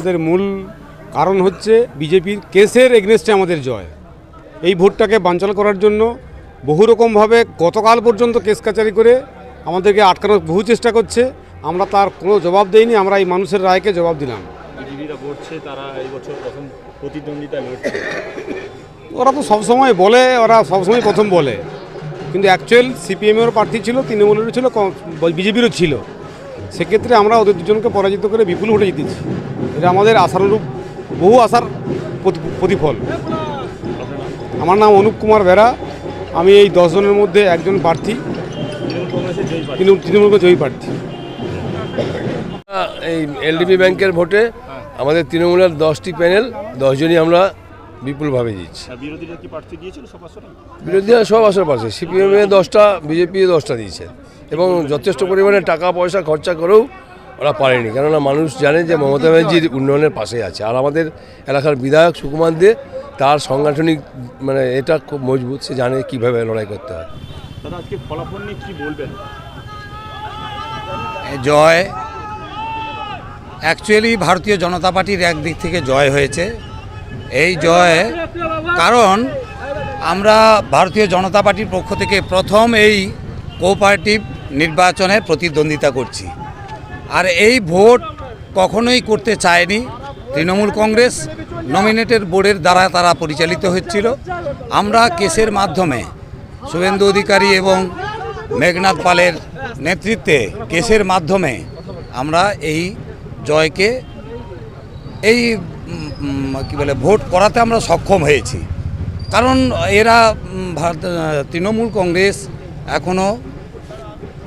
আমাদের মূল কারণ হচ্ছে বিজেপির কেসের এগনেস্টে আমাদের জয়। এই ভোটটাকে বাঞ্চাল করার জন্য বহু রকমভাবে গতকাল পর্যন্ত কেস কাচারি করে আমাদেরকে আটকানোর বহু চেষ্টা করছে। আমরা তার কোনো জবাব দেইনি আমরা এই মানুষের রায়কে জবাব দিলাম। তারা এই বছর প্রথম প্রতিদ্বন্দ্বিতা লড়ছে। ওরা তো সবসময় বলে ওরা সবসময় প্রথম বলে। কিন্তু অ্যাকচুয়াল সিপিএমেরও প্রার্থী ছিল তৃণমূলেরও ছিল বিজেপিরও ছিল। সেক্ষেত্রে আমরা ওদের দুজনকে পরাজিত করে বিপুল ভোটে জিতেছি। এটা আমাদের আশানুরূপ বহু আশার প্রতিফল। আমার নাম অনুপ কুমার বেরা আমি এই দশজনের মধ্যে একজন প্রার্থী। তৃণমূল জয়ী প্রার্থী। তৃণমূল তৃণমূলকে জয়ী প্রার্থী। এই এলডিপি ব্যাংকের ভোটে আমাদের তৃণমূলের দশটি প্যানেল দশজনই আমরা বিপুলভাবে জিতছি। বিরোধীরা কি প্রার্থী দিয়েছিল সব আসর? পাচ্ছে সিপিএমে দশটা বিজেপি দশটা দিয়েছে। এবং যথেষ্ট পরিমাণে টাকা পয়সা খরচা করেও ওরা পারেনি। কেননা মানুষ জানে যে মমতা ব্যানার্জির উন্নয়নের পাশে আছে। আর আমাদের এলাকার বিধায়ক সুকুমার দে তার সাংগঠনিক মানে এটা খুব মজবুত সে জানে কীভাবে লড়াই করতে হয়। আজকে ফলাফল নিয়ে কি বলবেন? জয়। অ্যাকচুয়ালি ভারতীয় জনতা পার্টির একদিক থেকে জয় হয়েছে। এই জয় কারণ আমরা ভারতীয় জনতা পার্টির পক্ষ থেকে প্রথম এই কোঅপারেটিভ নির্বাচনে প্রতিদ্বন্দ্বিতা করছি। আর এই ভোট কখনোই করতে চায়নি তৃণমূল কংগ্রেস। নমিনেটেড বোর্ডের দ্বারা তারা পরিচালিত হচ্ছিল। আমরা কেসের মাধ্যমে শুভেন্দু অধিকারী এবং মেঘনাথ পালের নেতৃত্বে কেসের মাধ্যমে আমরা এই জয়কে এই কি বলে, ভোট করাতে আমরা সক্ষম হয়েছি। কারণ এরা তৃণমূল কংগ্রেস এখনও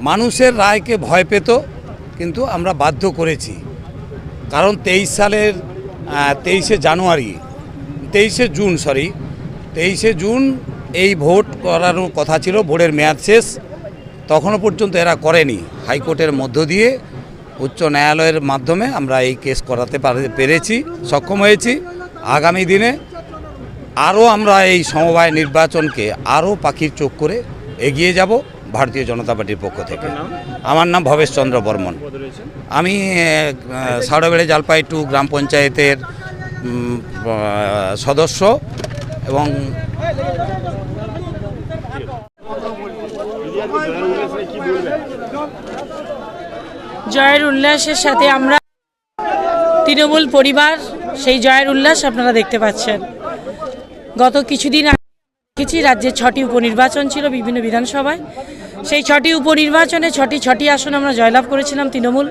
মানুষের রায়কে ভয় পেত। কিন্তু আমরা বাধ্য করেছি। কারণ তেইশ সালের তেইশে জানুয়ারি, তেইশে জুন সরি তেইশে জুন এই ভোট করার কথা ছিল, ভোটের মেয়াদ শেষ। তখনও পর্যন্ত এরা করেনি। হাইকোর্টের মধ্য দিয়ে উচ্চ ন্যায়ালয়ের মাধ্যমে আমরা এই কেস করাতে পারে- পেরেছি, সক্ষম হয়েছি। আগামী দিনে আরও আমরা এই সমবায় নির্বাচনকে আরও পাখির চোখ করে এগিয়ে যাব। ভারতীয় জনতা পার্টির পক্ষ থেকে। আমার নাম ভবেশ চন্দ্র বর্মন। আমি সাউড়াবেড়ে জালপাই টু গ্রাম পঞ্চায়েতের সদস্য এবং জয়ের উল্লাসের সাথে আমরা তৃণমূল পরিবার সেই জয়ের উল্লাস আপনারা দেখতে পাচ্ছেন। গত কিছুদিন আগে দেখেছি রাজ্যে ছটি উপনির্বাচন ছিল বিভিন্ন বিধানসভায়। সেই ছটি উপনির্বাচনে ছটি ছটি আসন আমরা জয়লাভ করেছিলাম তৃণমূল।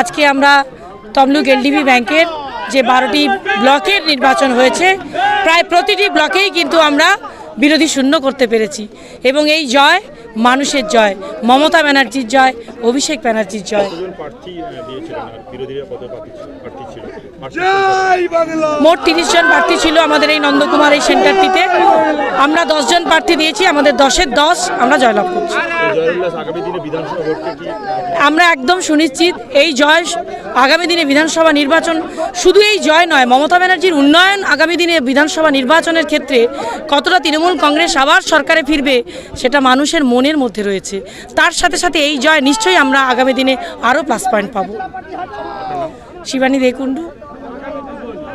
আজকে আমরা তমলুক এলডিবি ব্যাংকের যে বারোটি ব্লকের নির্বাচন হয়েছে, প্রায় প্রতিটি ব্লকেই কিন্তু আমরা বিরোধী শূন্য করতে পেরেছি। এবং এই জয় মানুষের জয়, মমতা ব্যানার্জির জয়, অভিষেক ব্যানার্জির জয়। মোট তিরিশ জন প্রার্থী ছিল আমাদের এই নন্দকুমার এই সেন্টারটিতে। আমরা দশজন প্রার্থী দিয়েছি আমাদের দশের দশ আমরা জয়লাভ করছি। আমরা একদম সুনিশ্চিত এই জয় আগামী দিনে বিধানসভা নির্বাচন শুধু এই জয় নয় মমতা ব্যানার্জির উন্নয়ন আগামী দিনে বিধানসভা নির্বাচনের ক্ষেত্রে কতটা তৃণমূল কংগ্রেস আবার সরকারে ফিরবে সেটা মানুষের মনের মধ্যে রয়েছে। তার সাথে সাথে এই জয় নিশ্চয়ই আমরা আগামী দিনে আরও প্লাস পয়েন্ট পাবো। শিবানী দেকুন্ডু